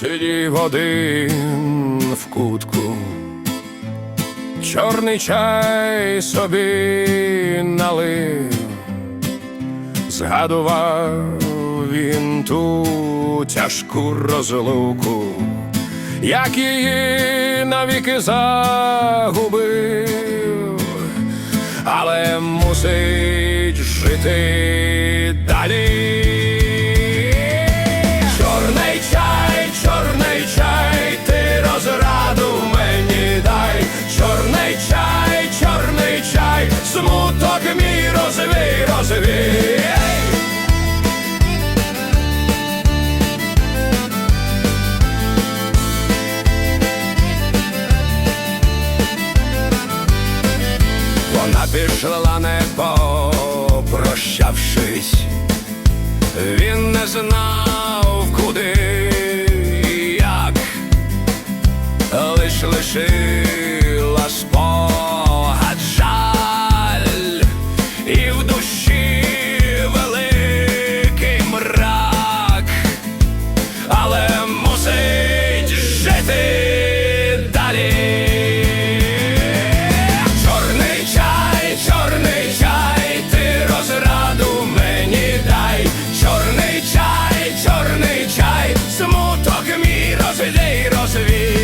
сидів один в кутку, чорний чай собі налив, згадував він ту тяжку розлуку, як її навіки загубив, але мусить жити далі. Пішла не попрощавшись, він не знав куди і як, лиш лишив way.